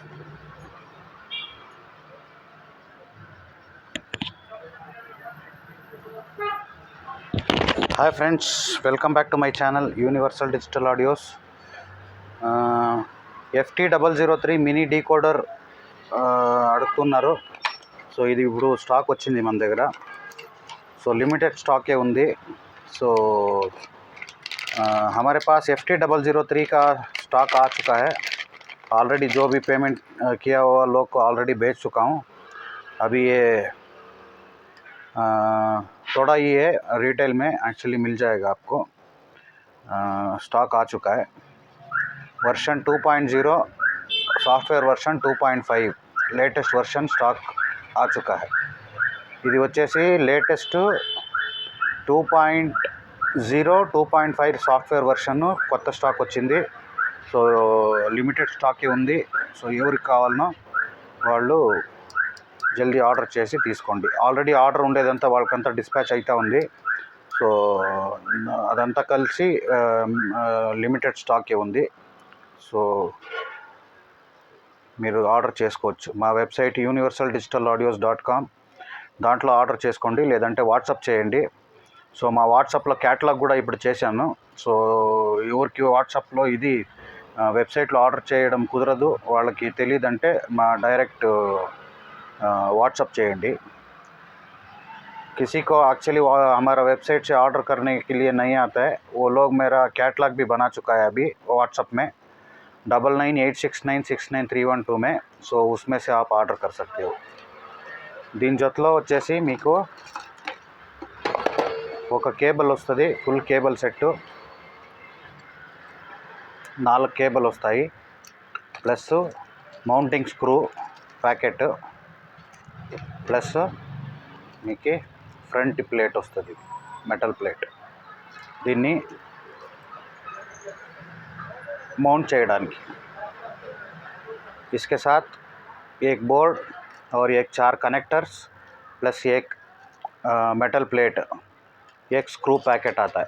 Hi friends welcome back to my channel universal digital audios FT double zero three mini decoder అడుగుతున్నారు. So ఇది ఇప్పుడు stock వచ్చింది మన దగ్గర. సో లిమిటెడ్ స్టాకే ఉంది. సో हमारे పాస్ ఎఫ్టీ డబల్ జీరో త్రీ కా స్టాక్ स्टॉक आ चुका ऑलरेडी जो भी पेमेंट किया हुआ लोग को ऑलरेडी भेज चुका हूँ अभी ये अ, थोड़ा ही है रिटेल में एक्चुअली मिल जाएगा आपको स्टॉक आ चुका है version 2.0 software version two point five latest version stock ఆ చుకా హై ఇది వచ్చేసి latest two point zero two point five software version కొత్త స్టాక్ వచ్చింది సో లిమిటెడ్ స్టాకే ఉంది. సో ఎవరికి కావాలనో వాళ్ళు జల్దీ ఆర్డర్ చేసి తీసుకోండి. ఆల్రెడీ ఆర్డర్ ఉండేదంతా వాళ్ళకంతా డిస్పాచ్ అవుతూ ఉంది. సో అదంతా కలిసి లిమిటెడ్ స్టాకే ఉంది. సో మీరు ఆర్డర్ చేసుకోవచ్చు. మా website universal digital audios dot com దాంట్లో ఆర్డర్ చేసుకోండి. లేదంటే వాట్సాప్ చేయండి. సో మా వాట్సాప్లో క్యాటలాగ్ కూడా ఇప్పుడు చేశాను. సో ఎవరికి వాట్సాప్లో ఇది వెబ్సైట్లో ఆర్డర్ చేయడం కుదరదు. వాళ్ళకి తెలియదంటే మా డైరెక్ట్ వాట్సప్ చేయండి. కిసీకో యాక్చువల్లీ అమారా వెబ్సైట్ సే ఆర్డర్ కరనే కే లియే ఆతా హై. లోగ్ మేరా క్యాట్లాగ్ బి బనా చుకా అభి వాట్సప్ మే. Double nine eight six nine six nine three one two మే. సో ఉస్మే సే ఆప్ ఆర్డర్ కర్ సక్తే హో. దీని జతలో వచ్చేసి మీకు ఒక కేబుల్ వస్తుంది. Full cable set. నాలుగు కేబుల్ వస్తాయి plus mounting screw packet plus మీకు ఫ్రంట్ ప్లేట్ వస్తుంది మెటల్ ప్లేట్ దీన్ని माउंट చేయడానికి इसके साथ एक बोर्ड और एक चार कनेक्टर्स प्लस एक मेटल प्लेट एक स्क्रू पैकेट आता है